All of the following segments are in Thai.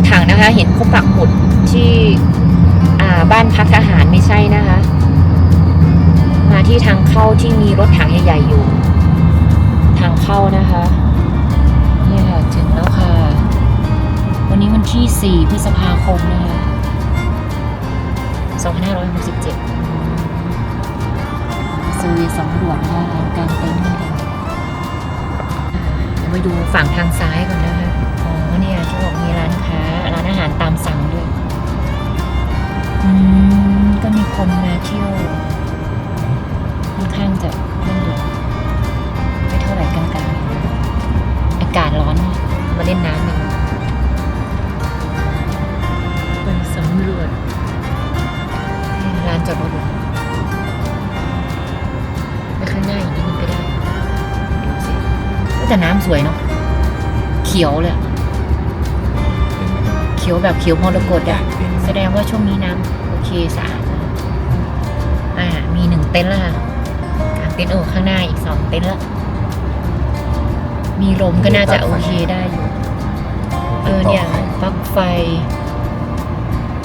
ถถังนะคะ เห็นเขาปักหมุดที่บ้านพักทหารไม่ใช่นะคะ มาที่ทางเข้าที่มีรถถังใหญ่ๆอยู่ ทางเข้านะคะนี่ค่ะถึงแล้วค่ะ วันนี้วันที่ 4 พฤษภาคมนะคะ2567ซื้อสำรวจนะคะร้านกลางเต็นท์นะคะอ่าเดี๋ยวมาดูฝั่งทางซ้ายก่อนนะคะ ขียวแบบเขียวมรกตอะแสดงว่าช่วงนี้น้ำโอเคสะอาดนะอ่ามีหนึ่งเต็นท์แล้วค่ะกางเต็นท์โอ้ข้างหน้าอีกสองเต็นท์แล้วมีลมก็น่าจะโอเคได้อยู่เออเนี่ยปลั๊กไฟ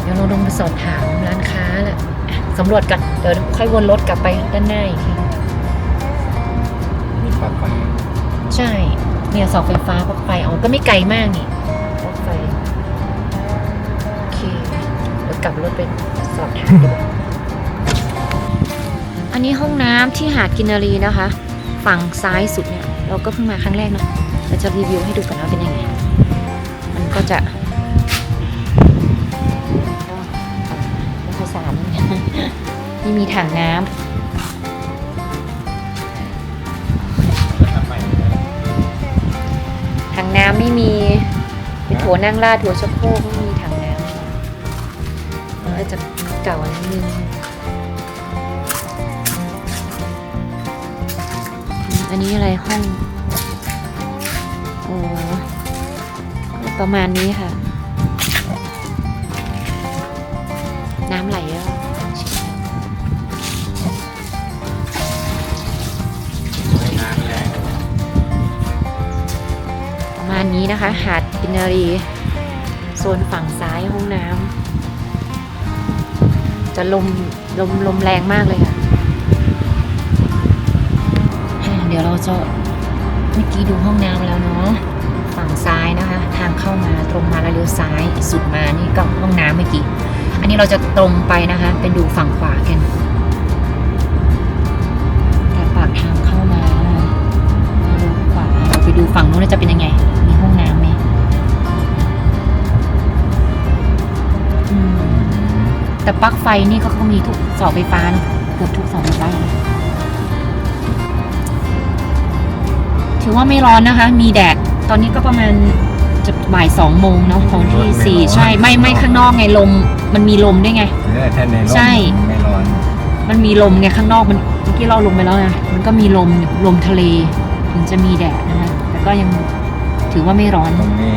เดี๋ยวเราลงไปสอบถามร้านค้าแหละอะสำรวจกันเดี๋ยวค่อยวนรถกลับไปด้านหน้าอีกทีมีปลั๊กไฟใช่ เนี่ยเสาไฟฟ้าปลั๊กไฟอ๋อก็ไม่ไกลมากนี่ปลั๊กไฟโอเคเดี๋ยว กลับรถไปสอบถามดีกว่าอันนี้ห้องน้ำที่หาดกินนารีนะคะ ฝั่งซ้ายสุดเนี่ย เราก็เพิ่งมาครั้งแรกเนาะเราจะรีวิวให้ดูกันว่าเป็นยังไง มันก็จะไม่ค่อยสะอาดนี่นี่มีถังน้ำ ถังน้ำไม่มีเป็นโถนั่งลาดหัวชักโครกไม่มี เก่านิดนึงอันนี้อะไรห้องโอ้ประมาณนี้ค่ะ น้ำไหลแล้วไม่น้ำแรงประมาณนี้นะคะ หาดกินนารี โซนฝั่งซ้ายห้องน้ำ จะลมลมลมแรงมากเลยค่ะ เดี๋ยวเราจะเมื่อกี้ดูห้องน้ำแล้วเนาะฝั่งซ้ายนะคะ ทางเข้ามาตรงมาแล้วเลี้ยวซ้ายสุดมานี่ก็ห้องน้ำเมื่อกี้อันนี้เราจะตรงไปนะคะ เป็นดูฝั่งขวากันแต่ปากทางเข้ามาเลี้ยวขวาเราไปดูฝั่งนู้นจะเป็นยังไง แต่ปลั๊กไฟนี่ก็เขามีทุกเสาไฟฟ้าเนอะเกือบทุกเสาไฟฟ้าเลยถือว่าไม่ร้อนนะคะ มีแดด ตอนนี้ก็ประมาณจะบ่ายสองโมงเนาะของที่สี่ใช่ ไม่ไม่ข้างนอกไงลม มันมีลมด้วยไง เออแท่ในร่มใช่ ไม่ร้อน มันมีลมไงข้างนอกมันเมื่อกี้เราลงไปแล้วนะมันก็มีลมลมทะเล ถึงจะมีแดดนะคะแต่ก็ยังถือว่าไม่ร้อน ตรงนี้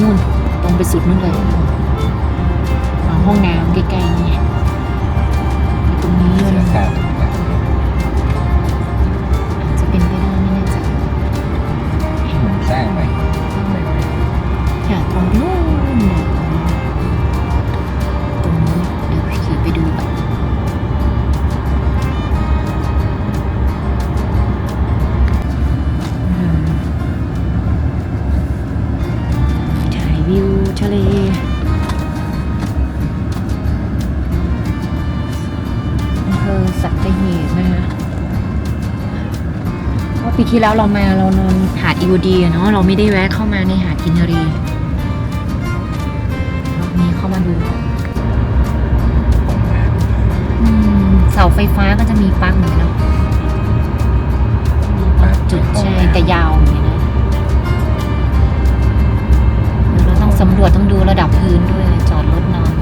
นู่น ตรงไปสุดนู่นเลยเอาห้องน้ำใกล้ๆนี่มีตรงนี้ำมันเสื้อขาดอาจจะเป็นไปได้ไม่แน่ใจเหมือนสร้างใหม่ใหม่อยากตรงนู้น ที่แล้วเรามาเรานอนหาดอีวดีเนาะเราไม่ได้แวะเข้ามาในหาดกินนารีรอบนี้เข้ามาดูเสาไฟฟ้าก็จะมีปลั๊กเหมือนกันเนาะจุดใช่แต่ยาวอย่างนี้นะเดี๋ยวเราต้องสำรวจต้องดูระดับพื้นด้วยจอดรถนอน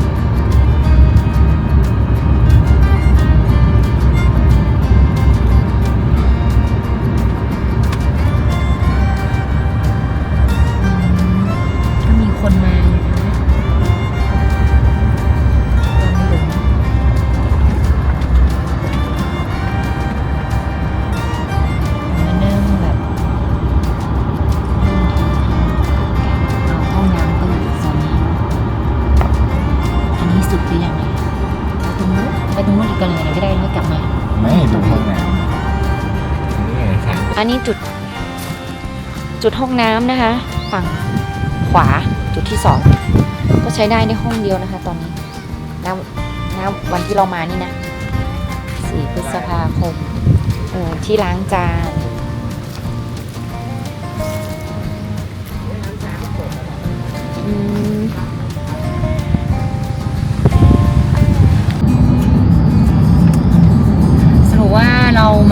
นี่จุด จุดห้องน้ำนะคะ ฝั่งขวาจุดที่สองก็ใช้ได้ในห้องเดียวนะคะ ตอนนี้ณณวันที่เรามานี่นะสี่พฤษภาคมที่ล้างจาน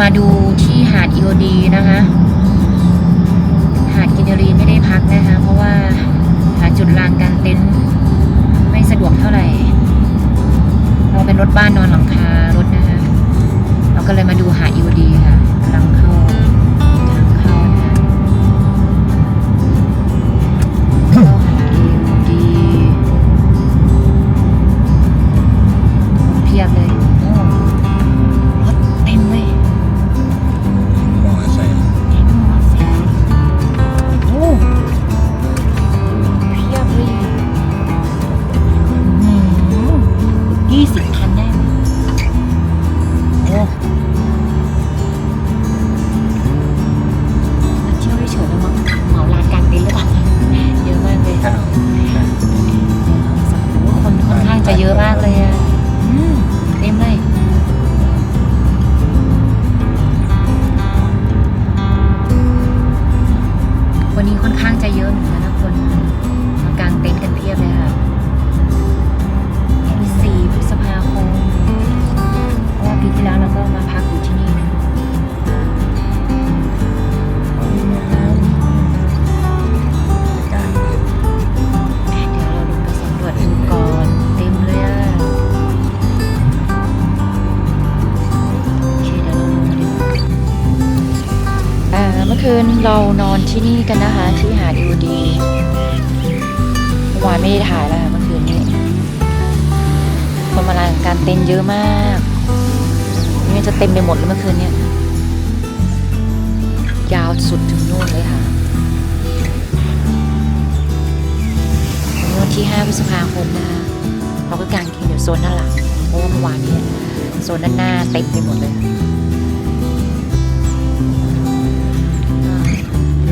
มาดูที่หาดอีโอดีนะคะ หาดกินนารีไม่ได้พักนะคะ เพราะว่าหาจุดลานกลางเต็นท์ไม่สะดวกเท่าไหร่ เราเป็นรถบ้านนอนหลังคารถนะคะ เราก็เลยมาดูหาดอีโอดีค่ะกำลังานการเต้นเยอะมากนี่จะเต็มไปหมดเลยเมื่อคืนเนี้ยยาวสุดถึงนู่นเลยค่ะวันนี้วันที่ 5 พฤษภาคมนะคะเราก็กางเกงอยู่โซนด้านหลังเพราะว่าเมื่อวานนี้โซนด้านหน้าเต็มไปหมดเลย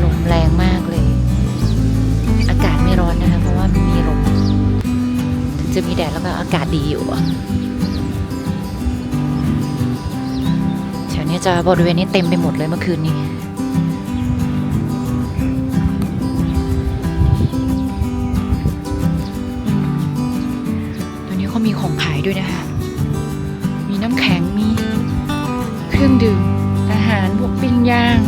ลมแรงมากเลย อากาศไม่ร้อนนะคะ เพราะว่ามีลมถึงจะมีแดดแล้วก็อากาศดีอยู่ จะบริเวณนี้เต็มไปหมดเลยเมื่อคืนนี้ ตอนนี้เขามีของขายด้วยนะคะ มีน้ำแข็ง มีเครื่องดื่ม อาหารพวกปิ้งย่าง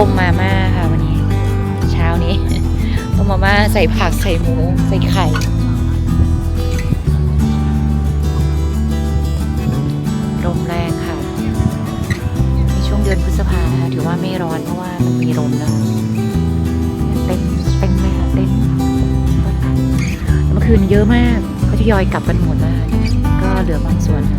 ต้มมาม่าค่ะวันนี้ เช้านี้ ต้มมาม่าใส่ผักใส่หมูใส่ไข่ลมแรงค่ะในช่วงเดือนพฤษภานะคะถือว่าไม่ร้อนเพราะว่ามันมีลมแล้วเต็มเต็มเลยค่ะเต็มเมื่อคืนเยอะมากก็ทยอยกลับกันหมดแล้วค่ะก็เหลือบางส่วนค่ะ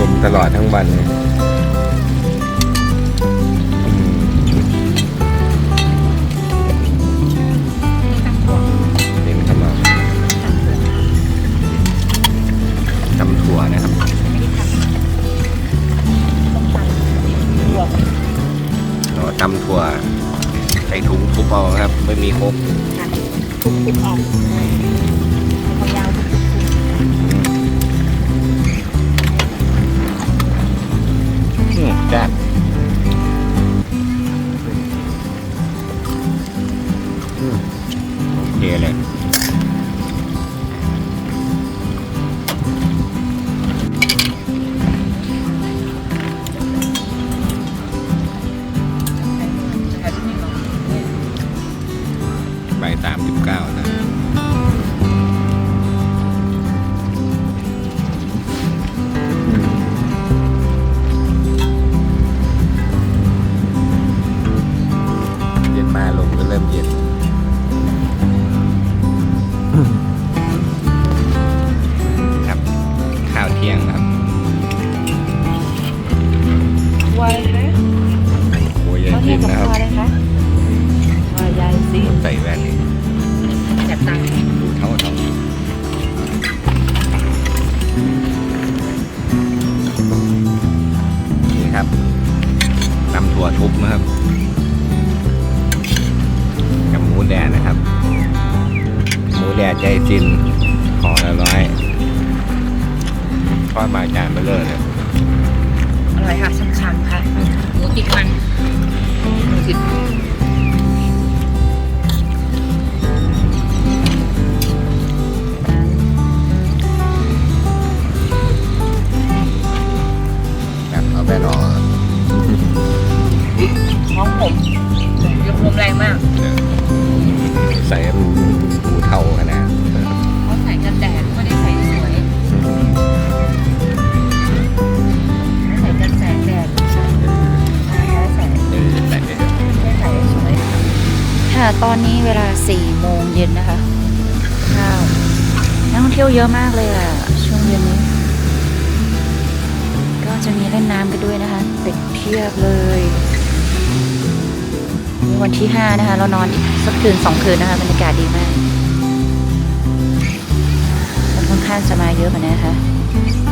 ลมตลอดทั้งวันเลยอืมนี่ตั้งตัวเน้นเข้ามาตั้งตัวตำถั่วนะครับไม่ได้ทำต้องทำรวมเราตำถั่วใส่ถุงทุบเอาครับ ไม่มีครบกันทุบทุบออก ใบสามสิบเก้านะ ทอดมาจานเบลเลอร์เลยอร่อยค่ะช่ำๆค่ะหมูติดมันหมูติดแบบเอาแว่นออกท้องผมยกลมแรงมาก ใส่ดูเท่าขนาด ค่ะ ตอนนี้เวลาสี่โมงเย็นนะคะข้าวนักท่องเที่ยวเยอะมากเลยอะ ช่วงเย็นนี้ ก็จะมีเล่นน้ำกันด้วยนะคะเด็กเพียบเลยวันที่ห้านะคะ เรานอนอีกสักคืนสองคืนนะคะบรรยากาศดีมากคนค่อนข้างจะมาเยอะเหมือนกันะคะ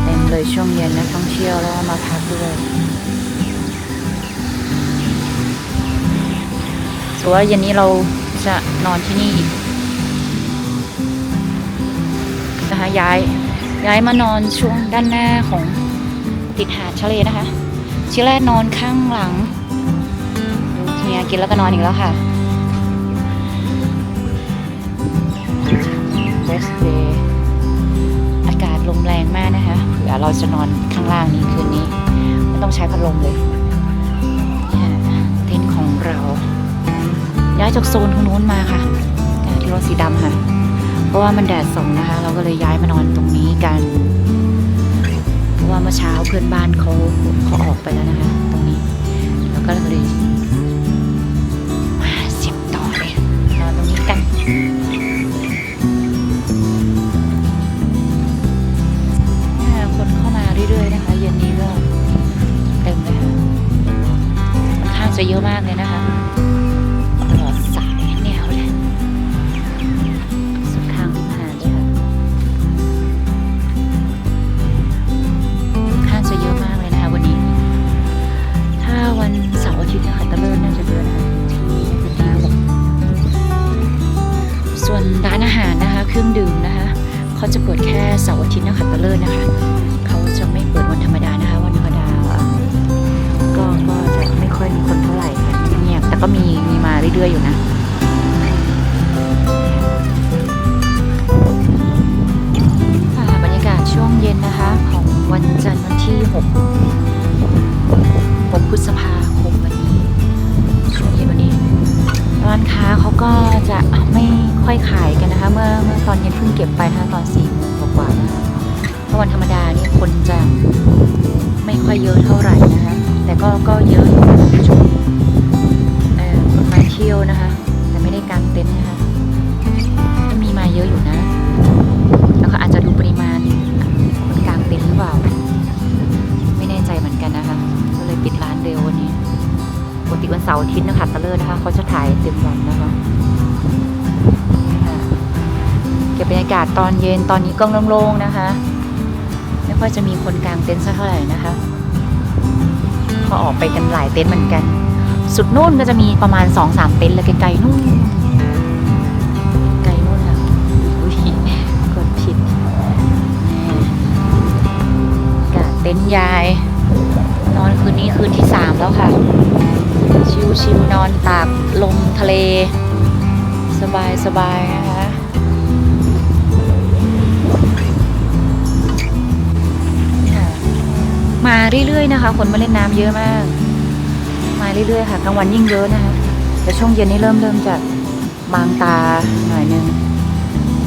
เต็มเลยช่วงเย็นนะท่องเที่ยวแล้วก็มาพักด้วย ส่วนว่าเย็นนี้เราจะนอนที่นี่อีกนะคะย้ายย้ายมานอนช่วงด้านหน้าของติดหาดทะเลนะคะที่แรกนอนข้างหลังดูเฮียกินแล้วก็นอนอีกแล้วค่ะ Rest day อากาศลมแรงมากนะคะเผื่อเราจะนอนข้างล่างนี้คืนนี้ ไม่ต้องใช้พัดลมเลยเนี่ยเต็นท์ของเรา ย้ายจากโซนตรงนู้นมาค่ะที่รถสีดำค่ะ เพราะว่ามันแดดส่องนะคะ เราก็เลยย้ายมานอนตรงนี้กัน เพราะว่าเมื่อเช้าเพื่อนบ้านเขาเขาออกไปแล้วนะคะ ตรงนี้ แล้วก็เลยมาเสียบต่อเลยนอนตรงนี้กันคนเข้ามาเรื่อยๆนะคะ เย็นนี้ก็เต็มเลยค่ะค่อนข้างจะเยอะมากเลยนะคะ เครื่องดื่มนะคะเขาจะเปิดแค่เสาร์อาทิตย์นะคะตะเลิศนะคะเขาจะไม่เปิดวันธรรมดานะคะ วันธรรมดาก็ก็จะไม่ค่อยมีคนเท่าไหร่ค่ะเงียบแต่ก็มีมีมาเรื่อยๆอยู่นะ ก็บบรรยากาศตอนเย็นตอนนี้ก็โล่งๆนะคะ ไม่ค่อยจะมีคนกลางเต็นท์สักเท่าไหร่นะคะก็ออกไปกันหลายเต็นท์เหมือนกัน สุดนู่นก็จะมีประมาณสองสามเต็นท์เลยไกลๆนู่นไกลนู่นค่ะอุ้ยกดผิดแหม่อากาเต็นท์ยาย นอนคืนนี้คืนที่สามแล้วค่ะ ชิวๆนอนตากลมทะเล สบายสบายๆนะคะ มาเรื่อยๆนะคะ คนมาเล่นน้ำเยอะมาก มาเรื่อยๆค่ะกลางวันยิ่งเยอะนะคะแต่ช่วงเย็นนี่เริ่มเริ่มจะบางตาหน่อยนึง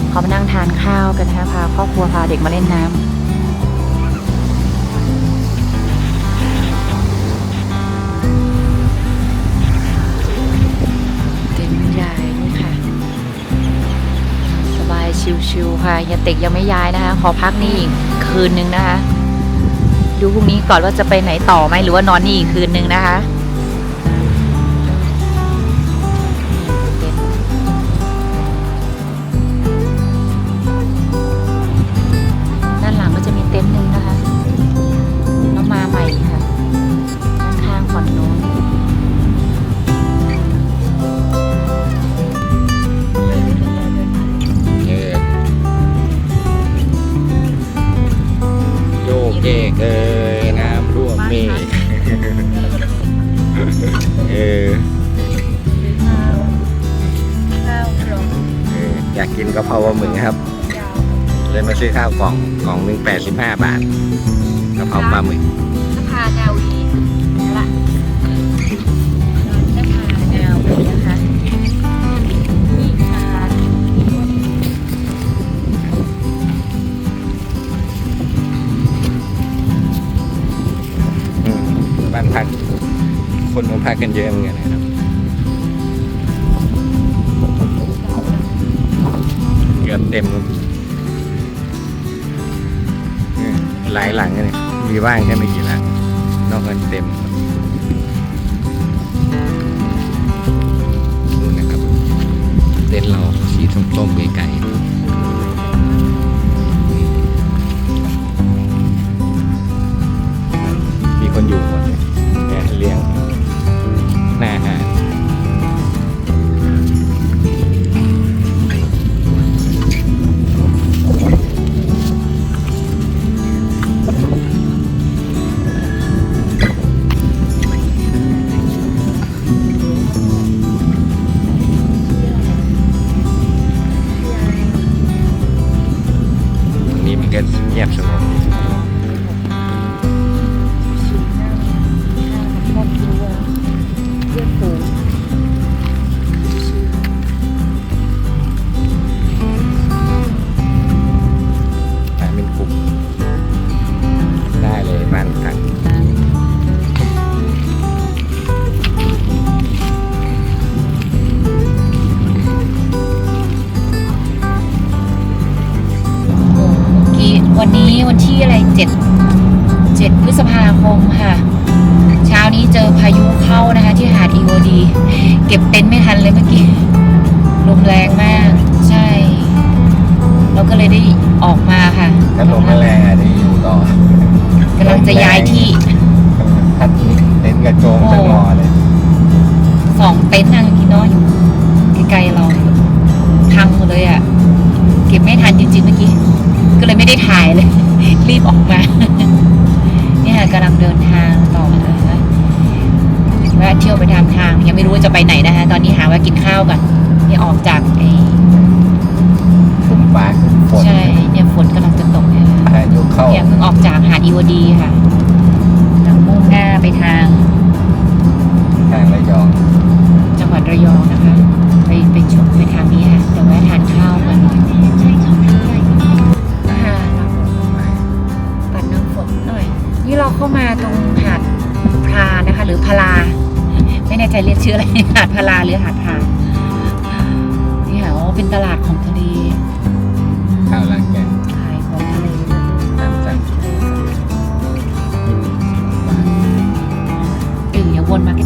เขามานั่งทานข้าวกันนะคะพาครอบครัวพาเด็กมาเล่นน้ำต็นท์ใหญ่นี่ค่ะสบายชิวๆค่ะยาเต็กยังไม่ย้ายนะคะ ขอพักนี่อีกคืนนึงนะคะ ดูพรุ่งนี้ก่อนว่าจะไปไหนต่อไหมหรือว่านอนนี่อีกคืนนึงนะคะ อออยากกินกะเพราปลาหมึกครับยาวเลยมาซื้อข้าวกล่องกล่องหนึ่งแปดสิบห้าบาทกะเพราปลาหมึกนภานาวีละนภานาวีนะคะนี่ค่ะอืมบ้านพักคนมาพักกันเยอะเหมือนกันนะครับ เต็มหลายหลังเลยมีบ้างแค่ไม่กี่หลังนอกนั้นเต็มดูนะครับเต็นเราสีส้มๆไกลๆ คมค่ะ เช้านี้เจอพายุเข้านะคะ ที่หาดอีโอดี เก็บเต็นท์ไม่ทันเลยเมื่อกี้ ลมแรงมาก ใช่ เราก็เลยได้ออกมาค่ะถ้าลมไม่แรงอาจจะอยู่ต่อกำลังจะย้ายที่พัดเต็นท์กระโจมจะงอเลยสองเต็นท์นะเมื่อกี้เนาะอยู่ไกลๆเราพังหมดเลยอะ่ะ เก็บไม่ทันจริงๆเมื่อกี้ ก็เลยไม่ได้ถ่ายเลย รีบออกมาเนี่ย กำลังเดินทางต่อนะคะแวะเที่ยวไปตามทาง ยังไม่รู้ว่าจะไปไหนนะคะตอนนี้หาว่ากินข้าวก่อนนี่ออกจากไอ้ขึ้นฟ้าขึ้นฝนใช่เนี่ยฝนกำลังจะตกเนี่ยพายุเข้าเนี่ยเพิ่งออกจากหาดอีวดีค่ะทางมุ่งหน้าไปทาง ทางระยอง จังหวัดระยองนะคะ ไปไปชมไปทางนี้ค่ะเดี๋ยวแวะทานข้าวกัน เราเข้ามาตรงหาดพลานะคะ หรือพลา ไม่แน่ใจเรียกชื่ออะไรหาดพลาหรือหาดพลานี่ค่ะโอ้เป็นตลาดของทะเลข้าวร้านแกงขายของทะเลตามสั่งเอออย่าวนมาก็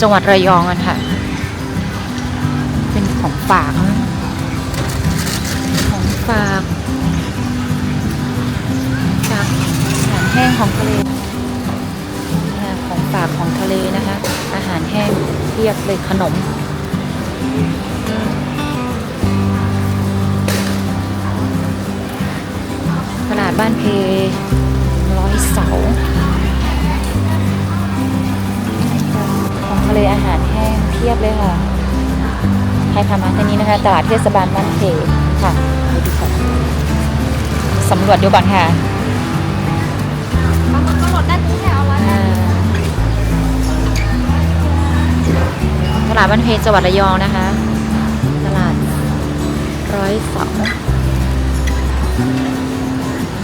จังหวัดระยองกันค่ะ เป็นของฝาก ของฝากจากอาหารแห้งของทะเลของฝากของทะเลนะคะ อาหารแห้งเรียกเลยขนมตลาดบ้านเพร้อยเสา องทะเลอาหารแห้งเพียบเลยค่ะ ใครพามาที่นี้นะคะ ตลาดเทศบาลบ้านเพค่ะไปดูก่อนสำรวจดูก่อนค่ะอ่าตลาดบ้านเพจังหวัดระยองนะคะ ตลาดร้อยเสา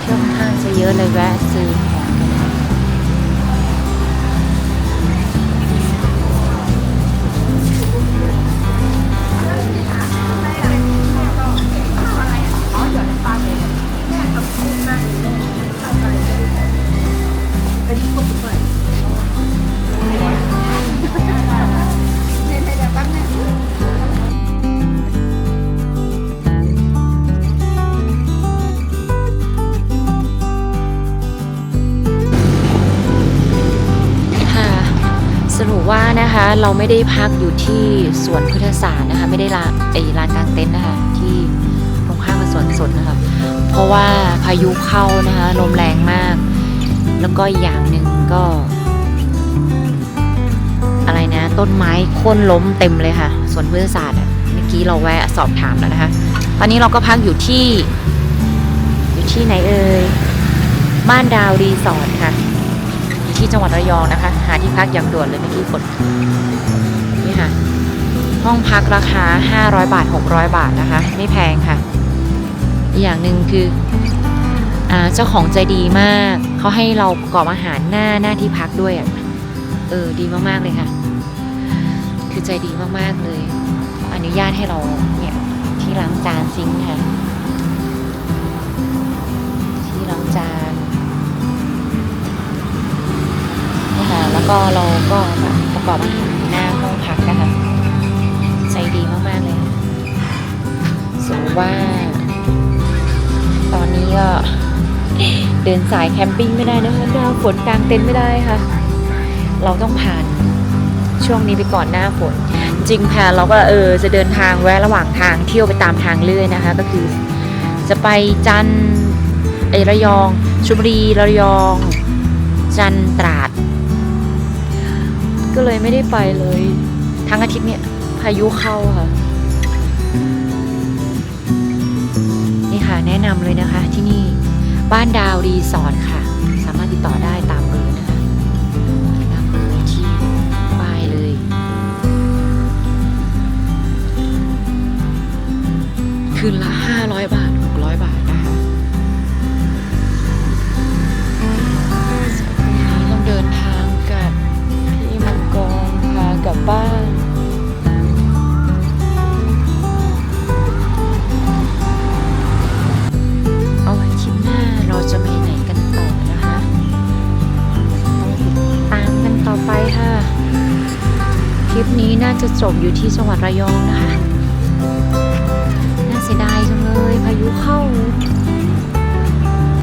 เที่ยวค่อนข้างจะเยอะเลยแวะซื้อ นะคะ เราไม่ได้พักอยู่ที่สวนพุทธศาสตร์นะคะ ไม่ได้ลานไอลานกลางเต็นท์นะคะ ที่ตรงข้ามกับสวนสดนะคะ เพราะว่าพายุเข้านะคะลมแรงมาก แล้วก็อย่างหนึ่งก็ อะไรนะ ต้นไม้โค่นล้มเต็มเลยค่ะสวนพุทธศาสตร์เมื่อกี้เราแวะสอบถามแล้วนะคะ ตอนนี้เราก็พักอยู่ที่ อยู่ที่ไหนเอ่ยบ้านดาวรีสอร์ทค่ะ ที่จังหวัดระยองนะคะ หาที่พักอย่างด่วนเลยเมื่อกี้กดนี่ค่ะ ห้องพักราคา 500 บาท 600 บาทนะคะ ไม่แพงค่ะอีกอย่างหนึ่งคืออเจ้าของใจดีมาก เขาให้เราประกอบอาหารหน้าหน้าที่พักด้วยอะเออดีมากๆเลยค่ะ คือใจดีมากๆเลย อนุญาตให้เราเนี่ยที่ล้างจานซิงค์ค่ะ ที่ล้างจาน คะแล้วก็เราก็ประกอบอาหารหน้าห้องพักนะคะ ใจดีมาก ๆ เลยสมว่า ตอนนี้ก็เดินสายแคมปิ้งไม่ได้นะคะหน้าฝนกลางเต็นท์ไม่ได้ค่ะ เราต้องผ่านช่วงนี้ไปก่อนหน้าฝน จริงแพลนเราก็เออจะเดินทางแวะระหว่างทางเที่ยวไปตามทางเลื่อยนะคะ ก็คือจะไปจันไอระยองชลบุรีระยอง จันตราด ก็เลยไม่ได้ไปเลย ทั้งอาทิตย์เนี่ยพายุเข้าค่ะนี่ค่ะแนะนำเลยนะคะที่นี่บ้านดาวรีสอร์ทค่ะ สามารถติดต่อได้ตามเบอร์นะคะตามเบอร์ที่ป้ายเลย คืนละ 500 บาท 600 บาท กลับบ้านเอาไว้คลิปหน้าเราจะไปไหนกันต่อนะคะต้องติดตามกันต่อไปค่ะ คลิปนี้น่าจะจบอยู่ที่จังหวัดระยองนะคะ น่าเสียดายจังเลยพายุเข้า